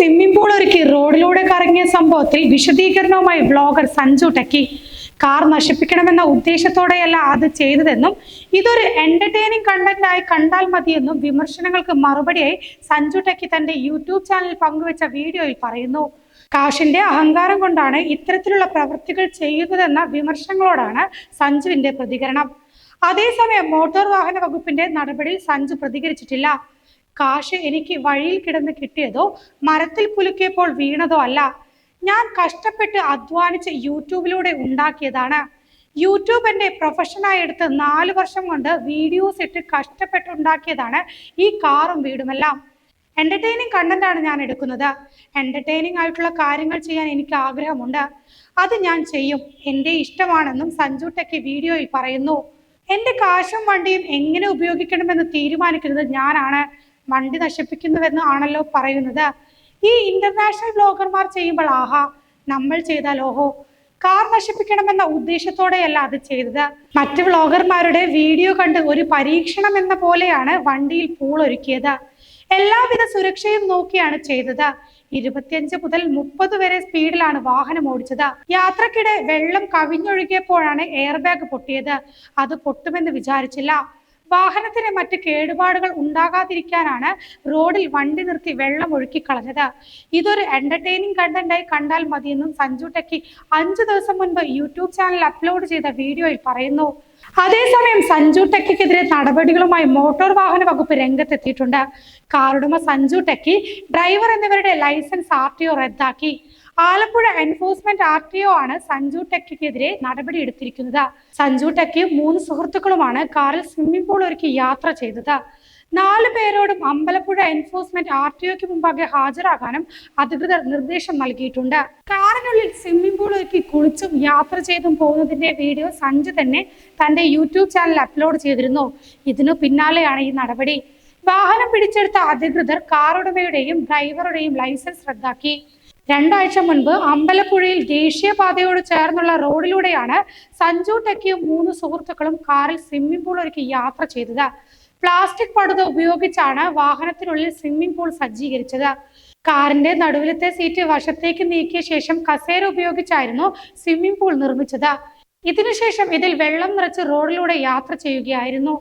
Swimming pool ഒരുക്കി റോഡിലൂടെ കറങ്ങിയ സംഭവത്തിൽ വിശദീകരണവുമായി ബ്ലോഗർ സഞ്ജു ടെക്കി. കാർ നശിപ്പിക്കണമെന്ന ഉദ്ദേശത്തോടെയല്ല അത് ചെയ്തതെന്നും ഇതൊരു എന്റർടൈനിങ് കണ്ടന്റ് ആയി കണ്ടാൽ മതിയെന്നും വിമർശനങ്ങൾക്ക് മറുപടിയായി സഞ്ജു ടെക്കി തന്റെ യൂട്യൂബ് ചാനൽ പങ്കുവച്ച വീഡിയോയിൽ പറയുന്നു. കാഷിന്റെ അഹങ്കാരം കൊണ്ടാണ് ഇത്തരത്തിലുള്ള പ്രവൃത്തികൾ ചെയ്യുന്നതെന്ന വിമർശനങ്ങളോടാണ് സഞ്ജുവിന്റെ പ്രതികരണം. അതേസമയം മോട്ടോർ വാഹന വകുപ്പിന്റെ നടപടിയിൽ സഞ്ജു പ്രതികരിച്ചിട്ടില്ല. കാശ് എനിക്ക് വഴിയിൽ കിടന്ന് കിട്ടിയതോ മരത്തിൽ കുലുക്കിയപ്പോൾ വീണതോ അല്ല. ഞാൻ കഷ്ടപ്പെട്ട് അധ്വാനിച്ച് യൂട്യൂബിലൂടെ ഉണ്ടാക്കിയതാണ്. യൂട്യൂബ് എന്റെ പ്രൊഫഷനായി എടുത്ത് നാല് വർഷം കൊണ്ട് വീഡിയോസ് ഇട്ട് കഷ്ടപ്പെട്ടുണ്ടാക്കിയതാണ് ഈ കാറും വീടുമെല്ലാം. എന്റർടൈനിങ് കണ്ടന്റ് ആണ് ഞാൻ എടുക്കുന്നത്. എന്റർടൈനിങ് ആയിട്ടുള്ള കാര്യങ്ങൾ ചെയ്യാൻ എനിക്ക് ആഗ്രഹമുണ്ട്. അത് ഞാൻ ചെയ്യും. എന്റെ ഇഷ്ടമാണെന്നും സഞ്ജു ടെക്കി വീഡിയോയിൽ പറയുന്നു. എന്റെ കാശും വണ്ടിയും എങ്ങനെ ഉപയോഗിക്കണമെന്ന് തീരുമാനിക്കുന്നത് ഞാനാണ്. വണ്ടി നശിപ്പിക്കുന്നുവെന്ന് ആണല്ലോ പറയുന്നത്. ഈ ഇന്റർനാഷണൽ ബ്ലോഗർമാർ ചെയ്യുമ്പോൾ ആഹാ നമ്മൾ ചെയ്താൽ ഓഹോ കാർ നശിപ്പിക്കണമെന്ന ഉദ്ദേശത്തോടെയല്ല അത് ചെയ്തത്. മറ്റ് വ്ളോഗർമാരുടെ വീഡിയോ കണ്ട് ഒരു പരീക്ഷണം എന്ന പോലെയാണ് വണ്ടിയിൽ പൂൾ ഒരുക്കിയത്. എല്ലാവിധ സുരക്ഷയും നോക്കിയാണ് ചെയ്തത്. ഇരുപത്തിയഞ്ച് മുതൽ മുപ്പത് വരെ സ്പീഡിലാണ് വാഹനം ഓടിച്ചത്. യാത്രക്കിടെ വെള്ളം കവിഞ്ഞൊഴുകിയപ്പോഴാണ് എയർ ബാഗ് പൊട്ടിയത്. അത് പൊട്ടുമെന്ന് വിചാരിച്ചില്ല. വാഹനത്തിന് മറ്റ് കേടുപാടുകൾ ഉണ്ടാകാതിരിക്കാനാണ് റോഡിൽ വണ്ടി നിർത്തി വെള്ളം ഒഴുക്കി കളഞ്ഞത് ഇതൊരു എന്റർടൈനിങ് കണ്ടന്റായി കണ്ടാൽ മതിയെന്നും സഞ്ജു ടെക്കി അഞ്ചു ദിവസം മുൻപ് യൂട്യൂബ് ചാനൽ അപ്ലോഡ് ചെയ്ത വീഡിയോയിൽ പറയുന്നു. അതേസമയം സഞ്ജു ടെക്കിക്കെതിരെ നടപടികളുമായി മോട്ടോർ വാഹന വകുപ്പ് രംഗത്തെത്തിയിട്ടുണ്ട്. കാറുടമ സഞ്ജു ടെക്കി ഡ്രൈവർ എന്നിവരുടെ ലൈസൻസ് ആർ ടി ഒ റദ്ദാക്കി. Alappuzha enforcement R T O ആണ് സഞ്ജു ടെക്കിക്കെതിരെ നടപടി എടുത്തിരിക്കുന്നത്. സഞ്ജു ടെക്കിയും മൂന്ന് സുഹൃത്തുക്കളുമാണ് കാറിൽ സ്വിമ്മിംഗ് പൂൾ ഒരുക്കി യാത്ര ചെയ്തത്. നാല് പേരോടും Ambalappuzha enforcement R T O മുമ്പാകെ ഹാജരാകാനും അധികൃതർ നിർദ്ദേശം നൽകിയിട്ടുണ്ട്. കാറിനുള്ളിൽ സ്വിമ്മിംഗ് പൂൾ ഒരുക്കി കുളിച്ചും യാത്ര ചെയ്തും പോകുന്നതിന്റെ വീഡിയോ സഞ്ജു തന്നെ തന്റെ യൂട്യൂബ് ചാനൽ അപ്ലോഡ് ചെയ്തിരുന്നു. ഇതിനു പിന്നാലെയാണ് ഈ നടപടി. വാഹനം പിടിച്ചെടുത്ത അധികൃതർ കാറുടമയുടെയും ഡ്രൈവറുടെയും ലൈസൻസ് റദ്ദാക്കി. രണ്ടാഴ്ച മുൻപ് അമ്പലപ്പുഴയിൽ ദേശീയപാതയോട് ചേർന്നുള്ള റോഡിലൂടെയാണ് സഞ്ജു ടെക്കിയും മൂന്ന് സുഹൃത്തുക്കളും കാറിൽ സ്വിമ്മിംഗ് പൂൾ ഒരുക്കി യാത്ര ചെയ്തത്. പ്ലാസ്റ്റിക് പടുത ഉപയോഗിച്ചാണ് വാഹനത്തിനുള്ളിൽ സ്വിമ്മിംഗ് പൂൾ സജ്ജീകരിച്ചത്. കാറിന്റെ നടുവിലത്തെ സീറ്റ് വശത്തേക്ക് നീക്കിയ ശേഷം കസേര ഉപയോഗിച്ചായിരുന്നു സ്വിമ്മിംഗ് പൂൾ നിർമ്മിച്ചത്. ഇതിനുശേഷം ഇതിൽ വെള്ളം നിറച്ച് റോഡിലൂടെ യാത്ര ചെയ്യുകയായിരുന്നു.